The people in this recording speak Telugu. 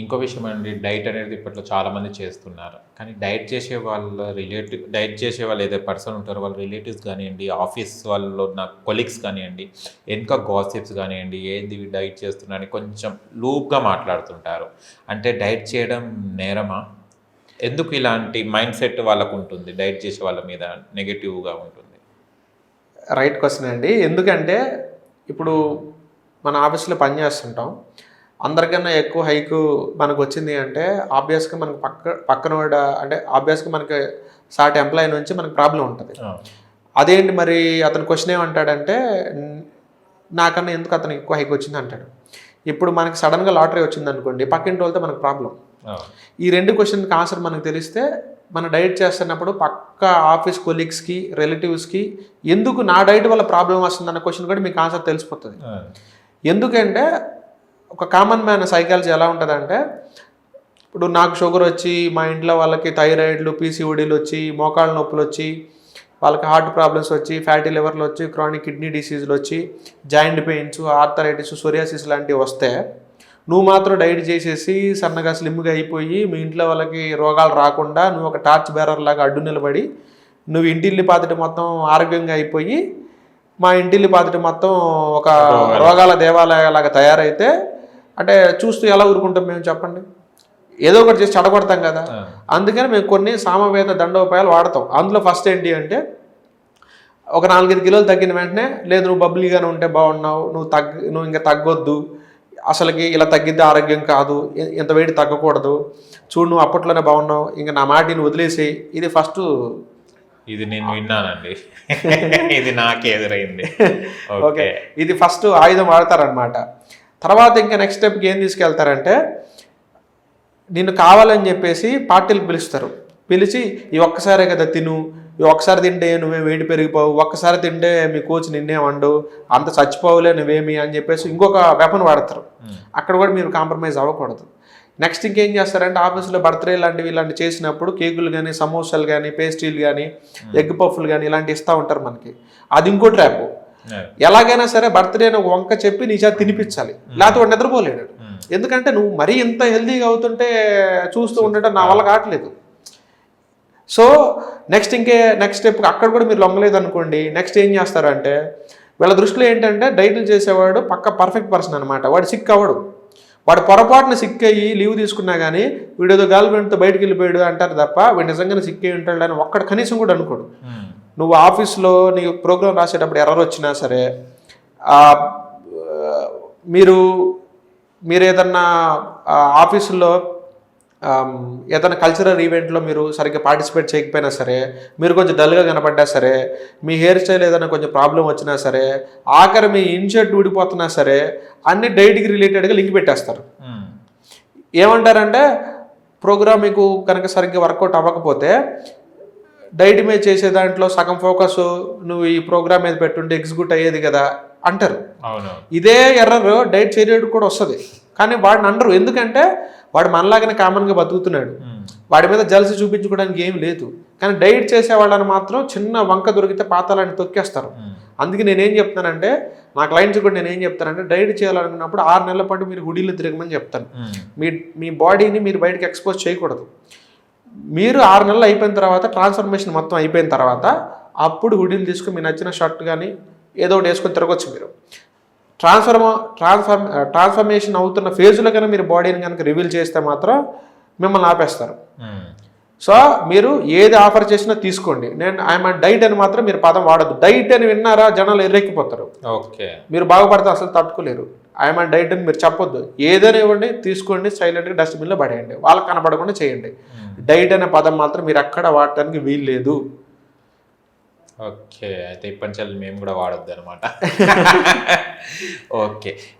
ఇంకో విషయం అండి డైట్ అనేది ఇప్పట్లో చాలామంది చేస్తున్నారు. కానీ డైట్ చేసే వాళ్ళ రిలేటివ్ డైట్ చేసే వాళ్ళు ఏదైతే పర్సన్ ఉంటారో వాళ్ళ రిలేటివ్స్ కానివ్వండి ఆఫీస్ వాళ్ళు ఉన్న కొలీగ్స్ కానివ్వండి వెనుక గాసిప్స్ కానివ్వండి ఏంది డైట్ చేస్తున్నారని కొంచెం లూప్గా మాట్లాడుతుంటారు. అంటే డైట్ చేయడం నేరమా? ఎందుకు ఇలాంటి మైండ్ సెట్ వాళ్ళకు ఉంటుంది డైట్ చేసే వాళ్ళ మీద నెగిటివ్గా ఉంటుంది? రైట్ క్వశ్చన్ అండి. ఎందుకంటే ఇప్పుడు మన ఆఫీస్లో పని చేస్తుంటాం. అందరికన్నా ఎక్కువ హైక్ మనకు వచ్చింది అంటే ఆబ్వియస్గా మనకు పక్క పక్కన అంటే ఆబ్వియస్గా మనకి సాటి ఎంప్లాయీ నుంచి మనకు ప్రాబ్లం ఉంటుంది. అదేంటి మరి అతను క్వశ్చన్ ఏమంటాడంటే "న్- నాకన్నా ఎందుకు అతనికి ఎక్కువ హైక్ వచ్చింది అంటాడు. ఇప్పుడు మనకి సడన్గా లాటరీ వచ్చింది అనుకోండి పక్కింటి వాళ్ళతో మనకు ప్రాబ్లం. ఈ రెండు క్వశ్చన్కి ఆన్సర్ మనకు తెలిస్తే మనం డైట్ చేస్తున్నప్పుడు పక్క ఆఫీస్ కొలీగ్స్కి రిలేటివ్స్కి ఎందుకు నా డైట్ వల్ల ప్రాబ్లం వస్తుంది అన్న క్వశ్చన్ కూడా మీకు ఆన్సర్ తెలిసిపోతుంది. ఎందుకంటే ఒక కామన్ మ్యాన్ సైకాలజీ ఎలా ఉంటుందంటే ఇప్పుడు నాకు షుగర్ వచ్చి మా ఇంట్లో వాళ్ళకి థైరాయిడ్లు పీసీఓడీలు వచ్చి మోకాళ్ళ నొప్పులు వచ్చి వాళ్ళకి హార్ట్ ప్రాబ్లమ్స్ వచ్చి ఫ్యాటీ లివర్లు వచ్చి క్రానిక్ కిడ్నీ డిసీజులు వచ్చి జాయింట్ పెయిన్స్ ఆర్థరైటిస్ సోరియాసిస్ లాంటివి వస్తే నువ్వు మాత్రం డైట్ చేసేసి సన్నగా స్లిమ్గా అయిపోయి మీ ఇంట్లో వాళ్ళకి రోగాలు రాకుండా నువ్వు ఒక టార్చ్ బేరర్ లాగా అడ్డు నిలబడి నువ్వు ఇంటిల్లి పాతిటి మొత్తం ఆరోగ్యంగా అయిపోయి మా ఇంటిల్లి పాతిటి మొత్తం ఒక రోగాల దేవాలయాలాగా తయారైతే అంటే చూస్తూ ఎలా ఊరుకుంటాం మేము చెప్పండి? ఏదో ఒకటి చేసి చెడగొడతాం కదా. అందుకని మేము కొన్ని సామవేద దండోపాయాలు వాడతాం. అందులో ఫస్ట్ ఏంటి అంటే ఒక నాలుగైదు కిలోలు తగ్గిన వెంటనే లేదు నువ్వు బబ్లీగానే ఉంటే బాగున్నావు నువ్వు తగ్గ నువ్వు ఇంకా తగ్గొద్దు అసలుకి ఇలా తగ్గిద్ది ఆరోగ్యం కాదు ఇంత వెయిట్ తగ్గకూడదు చూడు నువ్వు అప్పట్లోనే బాగున్నావు ఇంకా నా మాటిని వదిలేసి ఇది ఫస్ట్ ఇది నేను విన్నానండి. ఇది నాకే ఎదురైంది. ఓకే. ఓకే. ఇది ఫస్ట్ ఆయుధం వాడతారనమాట తర్వాత ఇంకా నెక్స్ట్ స్టెప్కి ఏం తీసుకెళ్తారంటే నిన్ను కావాలని చెప్పేసి పార్టీలకు పిలుస్తారు. పిలిచి ఈ ఒక్కసారే కదా తిను. ఈ ఒక్కసారి తింటే నువ్వే వెయిట్ పెరిగిపోవు. ఒక్కసారి తింటే మీ కోచ్ నిన్నే వండు. అంత చచ్చిపోవులే నువ్వేమి అని చెప్పేసి ఇంకొక వెపన్ వాడతారు. అక్కడ కూడా మీరు కాంప్రమైజ్ అవ్వకూడదు. నెక్స్ట్ ఇంకేం చేస్తారంటే ఆఫీస్లో బర్త్డే లాంటివి ఇలాంటి చేసినప్పుడు కేకులు కానీ సమోసాలు కానీ పేస్ట్రీలు కానీ ఎగ్ పఫ్లు కానీ ఇలాంటివి ఇస్తూ ఉంటారు మనకి. అది ఇంకో ట్రాప్ ఎలాగైనా సరే బర్త్డే ఒక వంక చెప్పి నీ చేత తినిపించాలి లేకపోతే వాడు నిద్రపోలేడు. ఎందుకంటే నువ్వు మరీ ఇంత హెల్తీగా అవుతుంటే చూస్తూ ఉండటం నా వల్ల కావట్లేదు. సో నెక్స్ట్ ఇంకే నెక్స్ట్ స్టెప్ అక్కడ కూడా మీరు లొంగలేదు అనుకోండి. నెక్స్ట్ ఏం చేస్తారంటే వీళ్ళ దృష్టిలో ఏంటంటే డైట్లు చేసేవాడు పక్క పర్ఫెక్ట్ పర్సన్ అనమాట వాడు సిక్ అవ్వడు. వాడు పొరపాటున సిక్ అయ్యి లీవ్ తీసుకున్నా కానీ వీడు ఏదో గర్ల్ ఫ్రెండ్తో బయటికి వెళ్ళిపోయాడు అంటారు తప్ప వీడు నిజంగానే సిక్ అయ్యి ఉంటాడు అని ఒక్కడ కనీసం కూడా అనుకోడు. నువ్వు ఆఫీస్లో నీ ప్రోగ్రామ్ రాసేటప్పుడు ఎర్రర్ వచ్చినా సరే మీరు మీరు ఏదన్నా ఆఫీసులో ఏదైనా కల్చరల్ ఈవెంట్లో మీరు సరిగ్గా పార్టిసిపేట్ చేయకపోయినా సరే మీరు కొంచెం డల్గా కనపడ్డా సరే మీ హెయిర్ స్టైల్ ఏదైనా కొంచెం ప్రాబ్లం వచ్చినా సరే ఆఖరి మీ ఇన్షర్ట్ ఊడిపోతున్నా సరే అన్ని డైట్కి రిలేటెడ్గా లింక్ పెట్టేస్తారు. ఏమంటారంటే ప్రోగ్రామ్ మీకు కనుక సరిగ్గా వర్కౌట్ అవ్వకపోతే డైట్ మీద చేసే దాంట్లో సగం ఫోకస్ నువ్వు ఈ ప్రోగ్రామ్ మీద పెట్టుంటే ఎగ్జిక్యూట్ అయ్యేది కదా అంటారు. ఇదే ఎర్రర్ డైట్ చేయడానికి కూడా వస్తుంది. కానీ వాడిని అనరు. ఎందుకంటే వాడు మనలాగానే కామన్గా బతుకుతున్నాడు. వాడి మీద జలసి చూపించుకోవడానికి ఏం లేదు. కానీ డైట్ చేసే వాళ్ళని మాత్రం చిన్న వంక దొరికితే పాతాలని తొక్కేస్తారు. అందుకే నేనేం చెప్తానంటే నా క్లయింట్స్ కూడా నేనేం చెప్తానంటే డైట్ చేయాలనుకున్నప్పుడు ఆరు నెలల పాటు మీరు హుడీలు తిరగమని చెప్తాను. మీ మీ బాడీని మీరు బయటకు ఎక్స్పోజ్ చేయకూడదు. మీరు ఆరు నెలలు అయిపోయిన తర్వాత ట్రాన్స్ఫర్మేషన్ మొత్తం అయిపోయిన తర్వాత అప్పుడు హుడీలు తీసుకుని మీ నచ్చిన షర్ట్ కానీ ఏదో ఒకటి వేసుకొని తిరగొచ్చు మీరు. ట్రాన్స్ఫర్మ ట్రాన్స్ఫర్మ్ ట్రాన్స్ఫర్మేషన్ అవుతున్న ఫేజ్లో కనుక మీరు బాడీని కనుక రివీల్ చేస్తే మాత్రం మిమ్మల్ని ఆపేస్తారు. సో మీరు ఏది ఆఫర్ చేసినా తీసుకోండి. నేను ఐఎమ్ డైట్ అని మాత్రం మీరు పదం వాడద్దు. డైట్ అని విన్నారా? జనాలు ఎర్రెక్కిపోతారు. ఓకే. మీరు బాగుపడితే అసలు తట్టుకోలేరు. ఐఎమ్ డైట్ అని మీరు చెప్పొద్దు. ఏదైనా ఇవ్వండి తీసుకోండి సైలెంట్గా డస్ట్బిన్లో పడేయండి. వాళ్ళకి కనపడకుండా చేయండి. డైట్ అనే పదం మాత్రం మీరు ఎక్కడ వాడటానికి వీలు లేదు. ఓకే. అయితే ఇప్పటి నుంచి మేము కూడా వాడొద్దు అనమాట ఓకే.